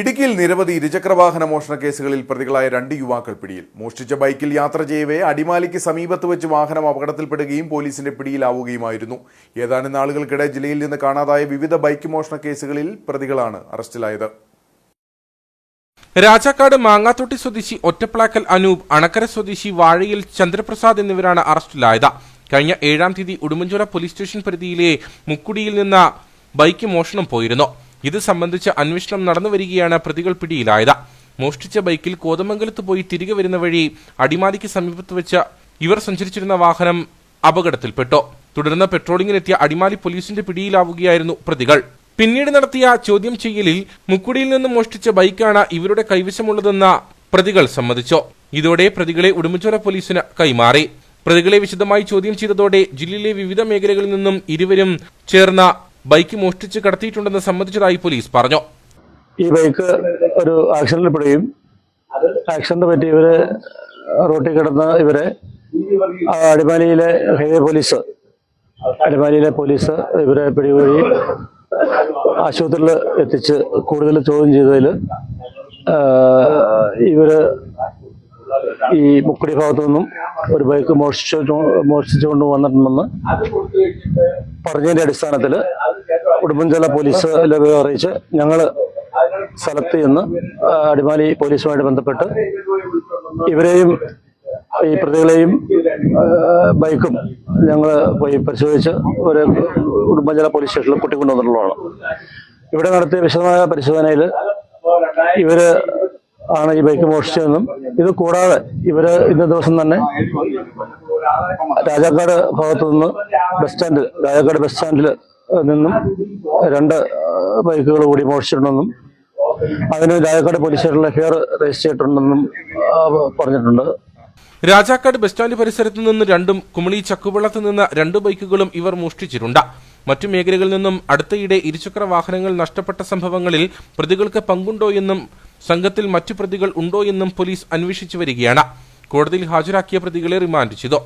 ഇടുക്കിയിൽ നിരവധി ഇരുചക്രവാഹന മോഷണ കേസുകളിൽ പ്രതികളായ രണ്ട് യുവാക്കൾ പിടിയിൽ. മോഷ്ടിച്ച ബൈക്കിൽ യാത്ര ചെയ്യവേ അടിമാലിക്ക് സമീപത്ത് വെച്ച് വാഹനം അപകടത്തിൽപ്പെടുകയും പോലീസിന്റെ പിടിയിലാവുകയുമായിരുന്നു. ഏതാനും നാളുകൾക്കിടെ ജില്ലയിൽ നിന്ന് കാണാതായ വിവിധ ബൈക്ക് മോഷണ കേസുകളിൽ പ്രതികളാണ് അറസ്റ്റിലായത്. രാജാക്കാട് മാങ്ങാത്തൊട്ടി സ്വദേശി ഒറ്റപ്ലാക്കൽ അനൂപ് അണക്കര സ്വദേശി വാഴയിൽ ചന്ദ്രപ്രസാദ് എന്നിവരാണ് അറസ്റ്റിലായത്. കഴിഞ്ഞ ഏഴാം തീയതി ഉടുമ്പൻചോല പോലീസ് സ്റ്റേഷൻ പരിധിയിലെ മുക്കുടിയിൽ നിന്ന് ബൈക്ക് മോഷണം പോയിരുന്നു. ഇത് സംബന്ധിച്ച് അന്വേഷണം നടന്നുവരികയാണ് പ്രതികൾ പിടിയിലായത്. മോഷ്ടിച്ച ബൈക്കിൽ കോതമംഗലത്ത് പോയി തിരികെ വരുന്ന വഴി അടിമാലിക്ക് സമീപത്ത് വെച്ച് ഇവർ സഞ്ചരിച്ചിരുന്ന വാഹനം അപകടത്തിൽപ്പെട്ടു. തുടർന്ന് പെട്രോളിംഗിനെത്തിയ അടിമാലി പോലീസിന്റെ പിടിയിലാവുകയായിരുന്നു പ്രതികൾ. പിന്നീട് നടത്തിയ ചോദ്യം ചെയ്യലിൽ മുക്കുടിയിൽ നിന്ന് മോഷ്ടിച്ച ബൈക്കാണ് ഇവരുടെ കൈവശമുള്ളതെന്ന പ്രതികൾ സമ്മതിച്ചു. ഇതോടെ പ്രതികളെ ഉടുമ്പൻചോല പോലീസിന് കൈമാറി. പ്രതികളെ വിശദമായി ചോദ്യം ചെയ്തതോടെ ജില്ലയിലെ വിവിധ മേഖലകളിൽ നിന്നും ഇരുവരും ചേർന്ന ബൈക്ക് മോഷ്ടിച്ച് കടത്തിയിട്ടുണ്ടെന്ന് സമ്മതിച്ചതായി പോലീസ് പറഞ്ഞു. ഈ ബൈക്ക് ഒരു ആക്സിഡന്റിൽ പെടുകയും പറ്റി ഇവർ റോട്ടിൽ കിടന്ന ഇവരെ അടിമാലിയിലെ ഹൈവേ പോലീസ് അടിമാലിയിലെ പോലീസ് ഇവരെ പിടികൂടി ആശുപത്രിയിൽ എത്തിച്ച് കൂടുതൽ ചോദ്യം ചെയ്തതിൽ ഇവർ ഈ മുക്കുടി ഭാഗത്തു നിന്നും ഒരു ബൈക്ക് മോഷ്ടിച്ചു മോഷ്ടിച്ചുകൊണ്ട് വന്നിട്ടുണ്ടെന്ന് പറഞ്ഞതിന്റെ അടിസ്ഥാനത്തിൽ ഉടുമ്പൻചോല പോലീസ് ലഭ്യം അറിയിച്ച് ഞങ്ങൾ സ്ഥലത്ത് ചെന്ന് അടിമാലി പോലീസുമായിട്ട് ബന്ധപ്പെട്ട് ഇവരെയും ഈ പ്രതികളെയും ബൈക്കും ഞങ്ങൾ പോയി പരിശോധിച്ച് ഒരു ഉടുമ്പൻചോല പോലീസ് സ്റ്റേഷനിൽ കൂട്ടിക്കൊണ്ടുവന്നിട്ടുള്ളതാണ്. ഇവിടെ നടത്തിയ വിശദമായ പരിശോധനയിൽ ഇവർ ആണ് ഈ ബൈക്ക് മോഷ്ടിച്ചതെന്നും ഇത് കൂടാതെ ഇവർ ഇന്ന ദിവസം തന്നെ രാജാക്കാട് ഭാഗത്തു നിന്ന് ബസ് സ്റ്റാൻഡിൽ രാജാക്കാട് ബസ് സ്റ്റാൻഡിൽ നിന്നും രണ്ട് ബൈക്കുകൾ കൂടി മോഷിച്ചിട്ടുണ്ടെന്നും അതിന് രാജാക്കാട് പോലീസ് സ്റ്റേഷനിൽ ഹെയർ രജിസ്റ്റർ ചെയ്തിട്ടുണ്ടെന്നും പറഞ്ഞിട്ടുണ്ട്. രാജാക്കാട് ബസ് സ്റ്റാൻഡ് പരിസരത്ത് നിന്ന് രണ്ടും കുമളി ചക്കുവള്ളത്ത് നിന്ന് രണ്ട് ബൈക്കുകളും ഇവർ മോഷ്ടിച്ചിട്ടുണ്ട്. മറ്റു മേഖലകളിൽ നിന്നും അടുത്തയിടെ ഇരുചക്ര വാഹനങ്ങൾ നഷ്ടപ്പെട്ട സംഭവങ്ങളിൽ പ്രതികൾക്ക് പങ്കുണ്ടോ എന്നും സംഘത്തിൽ മറ്റു പ്രതികൾ ഉണ്ടോ എന്നും പോലീസ് അന്വേഷിച്ചു വരികയാണ്. കോടതിയിൽ ഹാജരാക്കിയ പ്രതികളെ റിമാൻഡ് ചെയ്തു.